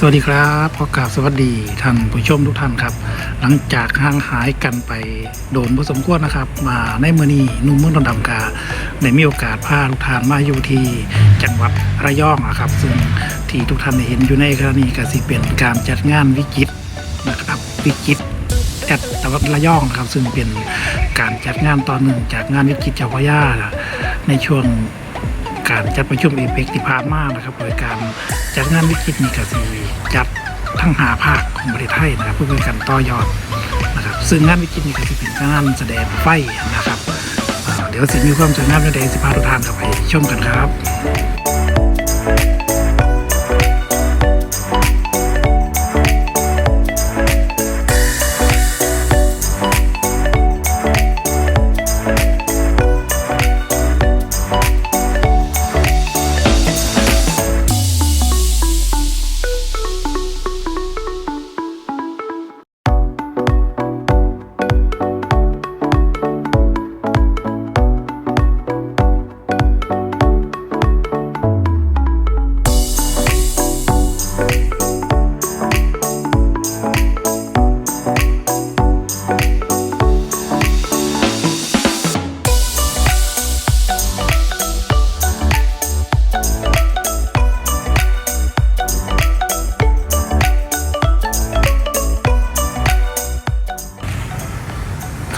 สวัสดีครับขอกราบสวัสดีท่านผู้ชมทุกท่านครับ หลังจากห่างหายกันไปโดนพอสมควรนะครับ มาในมือนี้นุ่มเมืองดอนดำกาได้มีโอกาสพาทุกท่านมาอยู่ที่จังหวัดระยองอะครับ ซึ่งที่ทุกท่านได้เห็นอยู่ในขณะนี้ก็สิเป็นการจัดงานวิจิตนะครับวิจิตแอดจังหวัดระยองครับ ซึ่งเป็นการจัดงานตอนหนึ่งจากงานวิจิตเจ้าพระยาในช่วง การจัดประชุมเอเปกที่ผ่านมานะครับโดยการจัดงานวิกฤตนี้ก็สีจัดทั้งหาภาคของประเทศไทยนะครับเพื่อเป็นการต่อยอดนะครับซึ่งงานวิกฤตนี้ก็จะเป็นงานแสดงไฟนะครับ เดี๋ยวสิมีความสวยงามในเดสิพาทุกท่านกับไปชมกันครับ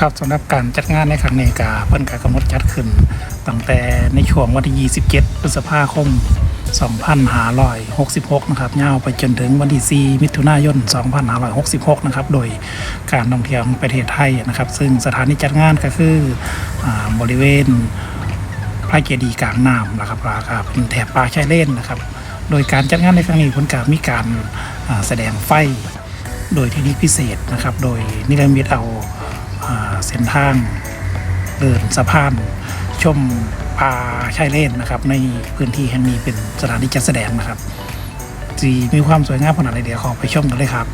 ครับสำหรับการจัดงานในครั้งนี้กาเพิ่นกากำหนดจัดขึ้น ตั้งแต่ในช่วงวันที่ 27 พฤษภาคม 2566 นะครับยาวไปจนถึงวันที่ 4 มิถุนายน 2566 นะครับ โดยการท่องเที่ยวประเทศไทยนะครับ ซึ่งสถานที่จัดงานก็คืออบริเวณพระเจดีย์กลางน้ำนะครับราคาเป็นแถบป่าชายเล่นนะครับ โดยการจัดงานในครั้งนี้ผลการมีการแสดงไฟ โดยเทคนิคพิเศษนะครับ โดยนิรมิตเอา เส้นทางเดินสะพานชมป่าชายเลนนะครับ ในพื้นที่แห่งนี้เป็นสถานที่จัดแสดงนะครับจีมีความสวยงามขนาดไหนเดี๋ยวขอไปชมกันเลยครับ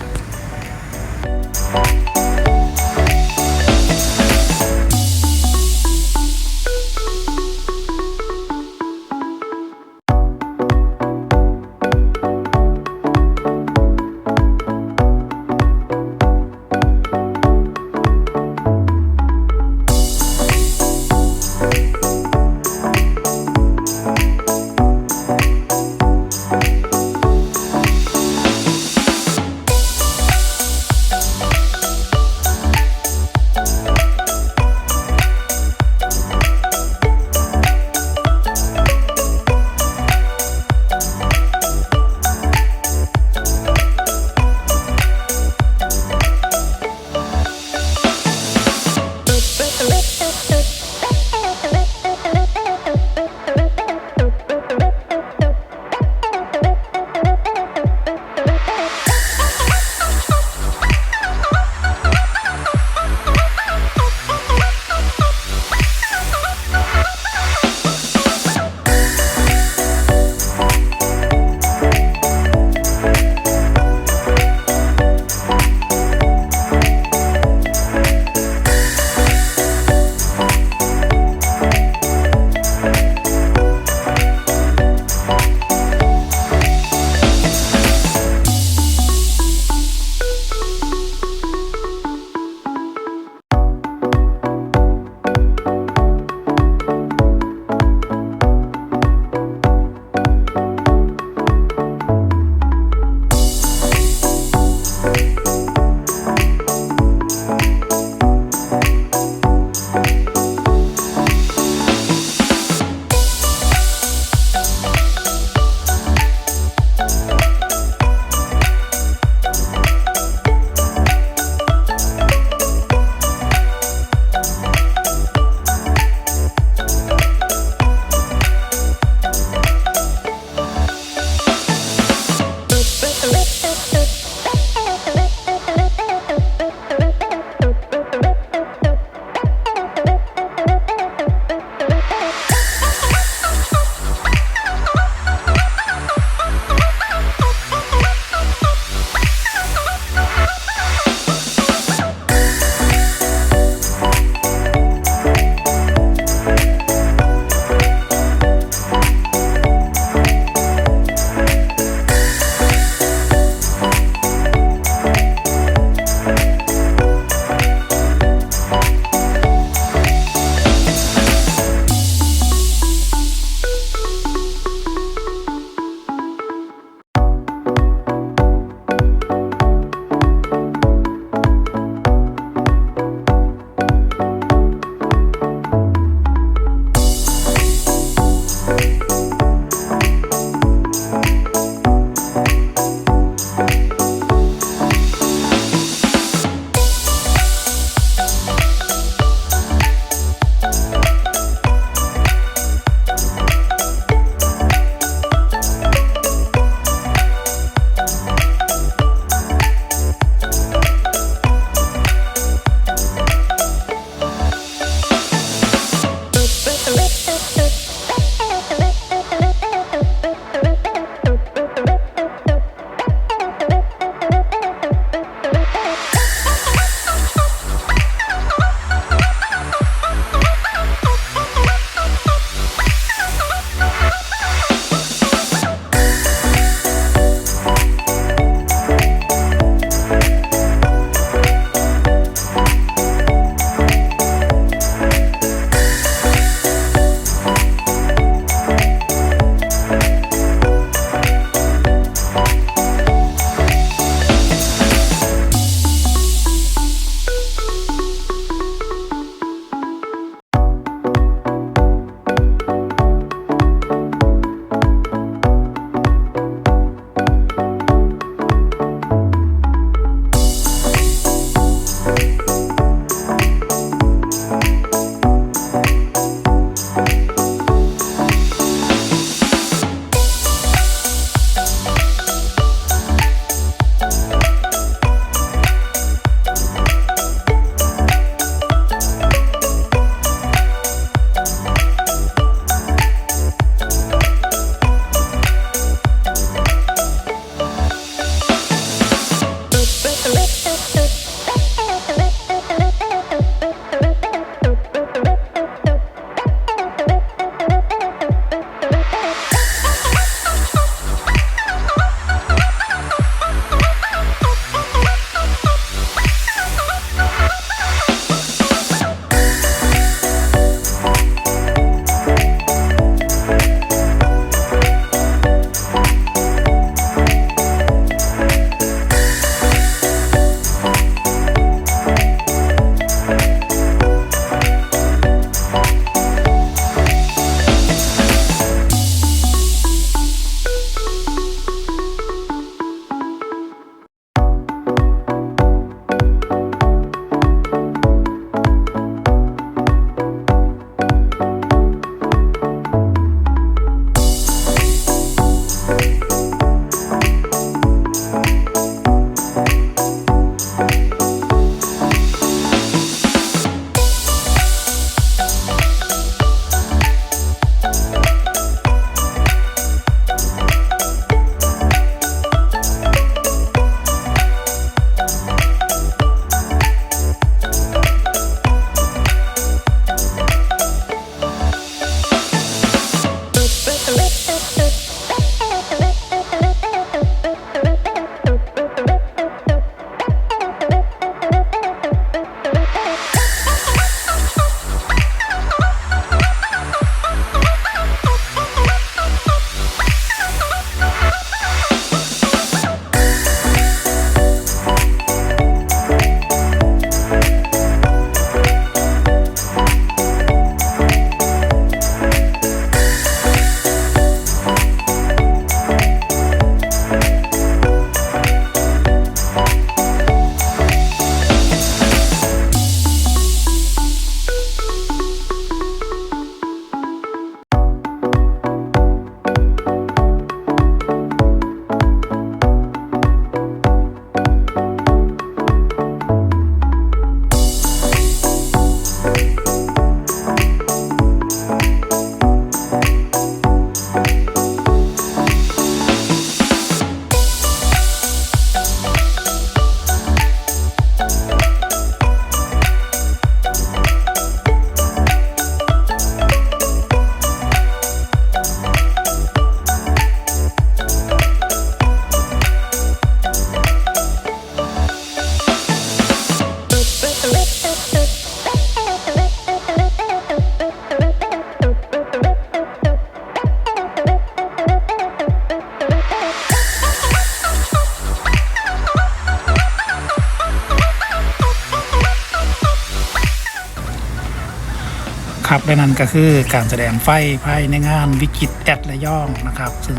ครับและนั่นก็คือการแสดงไฟภายในงานวิจิตแอดระย่องนะครับ ซึ่ง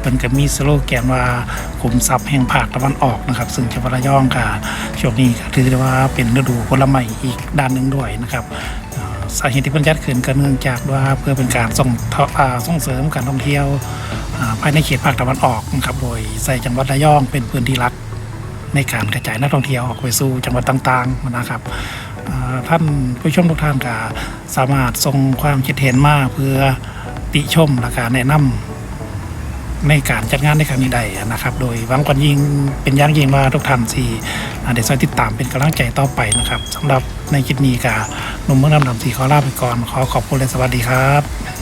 เป็นก็มีสโลแกนว่าขุมทรัพย์แห่งภาคตะวันออกนะครับ ซึ่งจังหวัดระยองค่ะช่วงนี้ก็ถือได้ว่าเป็นฤดูผลไม้อีกด้านหนึ่งด้วยนะครับสาเหตุที่เพิ่นจัดขึ้นก็เนื่องจากว่าเพื่อเป็นการส่งส่งเสริมการท่องเที่ยวอ่าภายในเขตภาคตะวันออกนะครับโดยใส่จังหวัดระยองเป็นพื้นที่หลักในการกระจายนักท่องเที่ยวออกไปสู่จังหวัดต่างๆนะครับ ท่านผู้ชมทุกท่านก็สามารถส่งความคิดเห็นมาเพื่อติชมและการแนะนำในการจัดงานในครั้งนี้ได้นะครับ โดยหวังกันยิงเป็นย่างยิงว่าทุกท่านที่อ่าได้ช่วยติดตามเป็นกำลังใจต่อไปนะครับสำหรับในคลิปนี้กับหนุ่มเมืองลำดำสีขอลาไปก่อน ขอขอบคุณและสวัสดีครับ